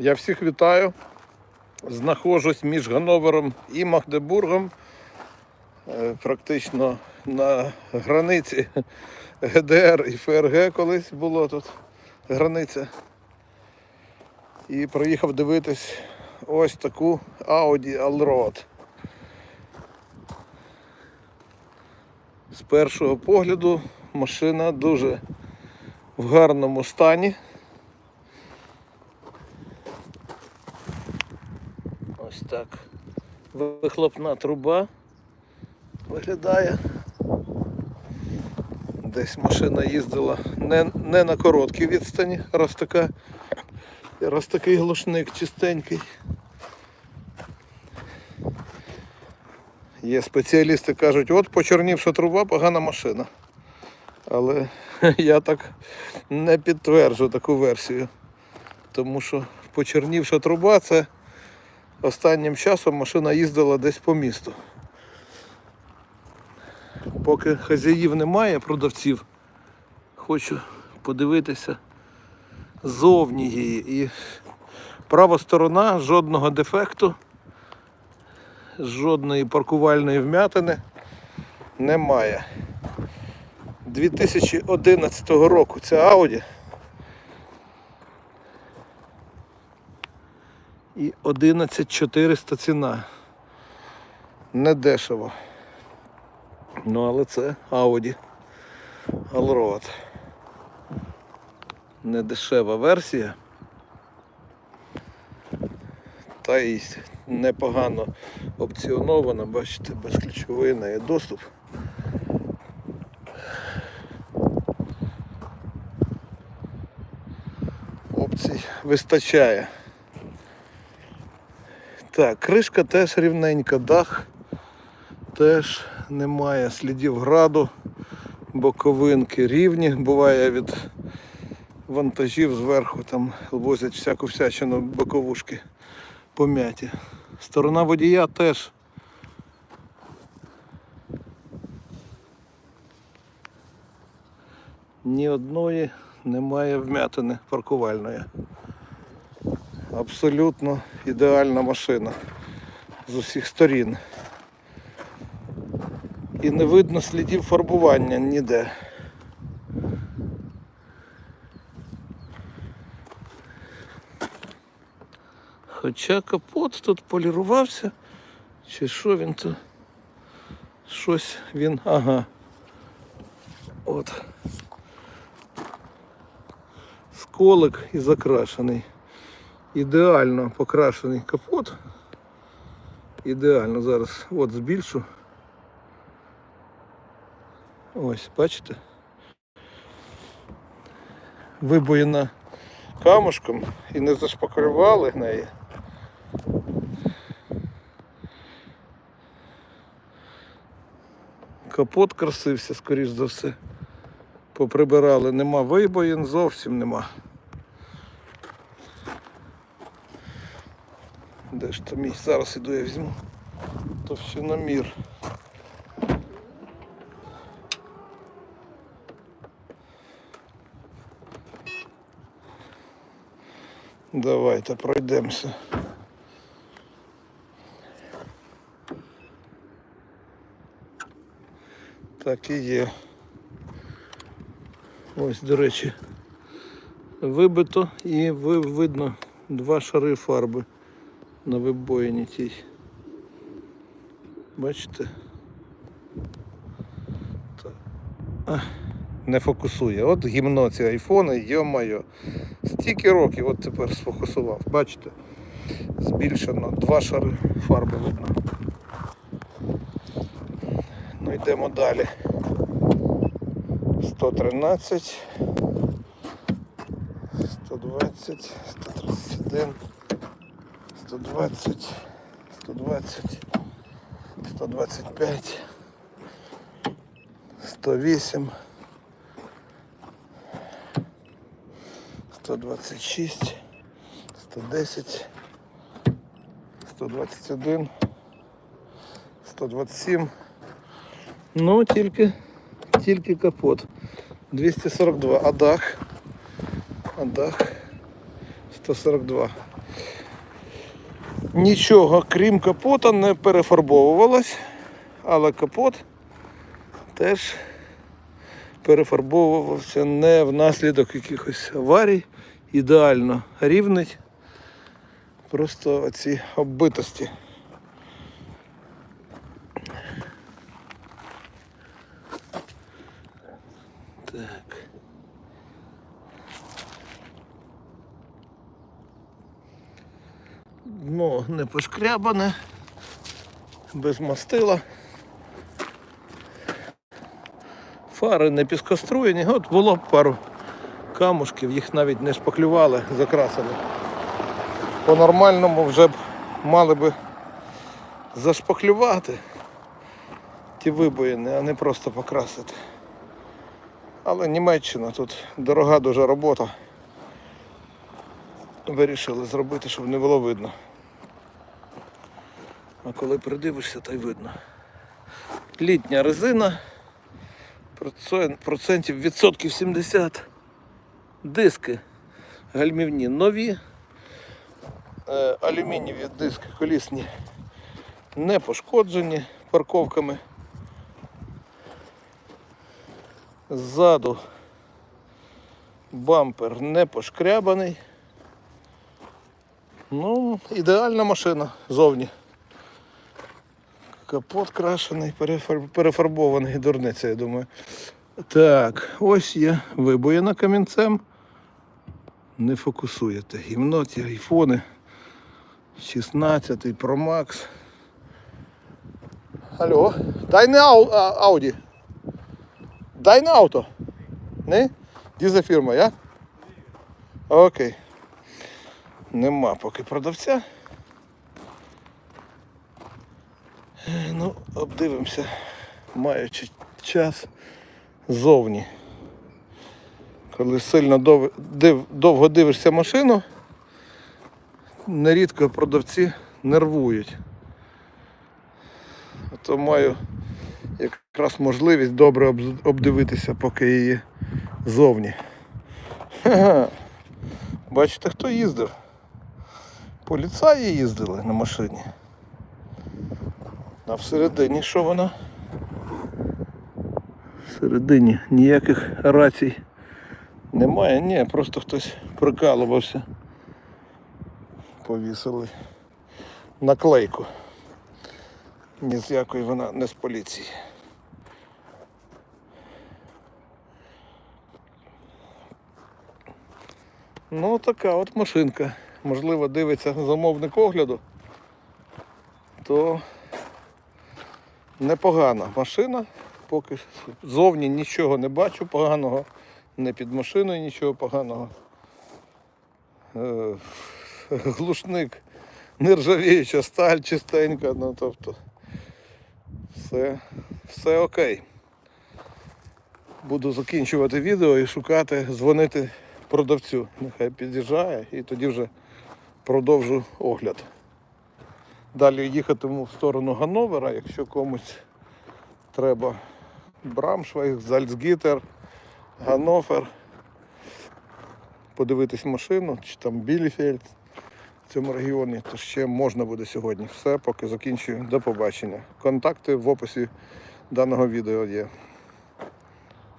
Я всіх вітаю. Знаходжусь між Ганновером і Магдебургом, е, практично на границі ГДР і ФРГ колись було тут границя. І приїхав дивитись ось таку Audi Allroad. З першого погляду машина дуже в гарному стані. Ось так. Вихлопна труба виглядає. Десь машина їздила не, не на короткій відстані, раз, така, раз такий глушник чистенький. Є спеціалісти кажуть, от почорнівша труба, погана машина. Але я так не підтверджу таку версію. Тому що почернівша труба це останнім часом машина їздила десь по місту. Поки хазяїв немає, продавців, хочу подивитися зовні її. І права сторона жодного дефекту, жодної паркувальної вмятини немає. 2011 року це Audi. І 11400 ціна. Не дешево. Ну, але це Audi Allroad. Не дешева версія. Та й непогано опціонована, бачите, безключовий на є доступ. Опцій вистачає. Так, кришка теж рівненька, дах теж немає слідів граду, боковинки рівні. Буває від вантажів зверху там возять всяку всячину боковушки пом'яті. Сторона водія теж. Ні одної немає вмятини паркувальної. Абсолютно ідеальна машина з усіх сторін. І не видно слідів фарбування ніде. Хоча капот тут полірувався, чи що він тут? Щось він. Ага. От. Сколик і закрашений. Ідеально покрашений капот. Ідеально зараз от збільшу. Ось, бачите? Вибоїна камушком і не зашпаклювали неї. Капот красився, скоріш за все. Поприбирали, нема вибоїн, зовсім нема. Де ж то мій? Зараз іду я візьму. Товщиномір. Давайте пройдемося. Так і є. Ось, до речі, вибито і видно два шари фарби на вибоїні тій. Бачите? Не фокусує. От гімно ці айфони, йо-моє. Стільки років от тепер сфокусував. Бачите? Збільшено два шари фарби видно. Ну йдемо далі. 113, 120, 131, 120, 120, 125, 108, 126, 110, 121, 127. Ну, тільки, тільки капот. 242. А дах? А дах 142. Нічого, крім капота, не перефарбовувалось, але капот теж перефарбовувався не внаслідок якихось аварій, ідеально рівний. Просто оці оббитості. Дно не пошкрябане, без мастила. Фари не піскоструєні. От було б пару камушків, їх навіть не шпаклювали, закрасили. По-нормальному вже б мали би зашпаклювати ті вибоїни, а не просто покрасити. Але Німеччина тут дорога дуже робота. Вирішили зробити, щоб не було видно. А коли придивишся, то й видно. Літня резина, процентів відсотків 70. Диски гальмівні нові. Е, алюмінієві диски колісні не пошкоджені парковками. Ззаду бампер не пошкрябаний. Ну, ідеальна машина зовні. Капот крашений, перефарбований, дурниця, я думаю. Так, ось є вибоїна камінцем. Не фокусуєте. Гімно, ті айфони. 16 Pro Max. Алло, дай не ау, а, Ауді. Дай на авто. Не? Діза фірма, я? Окей. Нема поки продавця. Ну, обдивимося, маючи час зовні. Коли сильно дов... див... довго дивишся машину, нерідко продавці нервують. А То маю якраз можливість добре обз- обдивитися, поки її зовні. Ха-ха. Бачите, хто їздив? Поліцаї їздили на машині. А всередині що вона? Всередині ніяких рацій немає, ні, просто хтось прикалувався. Повісили наклейку. Ні з якої вона не з поліції. Ну, така от машинка. Можливо, дивиться замовник огляду, то непогана машина. Поки зовні нічого не бачу поганого, не під машиною нічого поганого. Е, Глушник, нержавіюча сталь чистенька, ну тобто все, все окей. Буду закінчувати відео і шукати, дзвонити продавцю. Нехай під'їжджає і тоді вже продовжу огляд. Далі їхатиму в сторону Ганновера, якщо комусь треба Брамшвайг, Зальцгітер, Ганнофер. Подивитись машину, чи там Біліфельд в цьому регіоні, то ще можна буде сьогодні. Все, поки закінчую. До побачення. Контакти в описі даного відео є.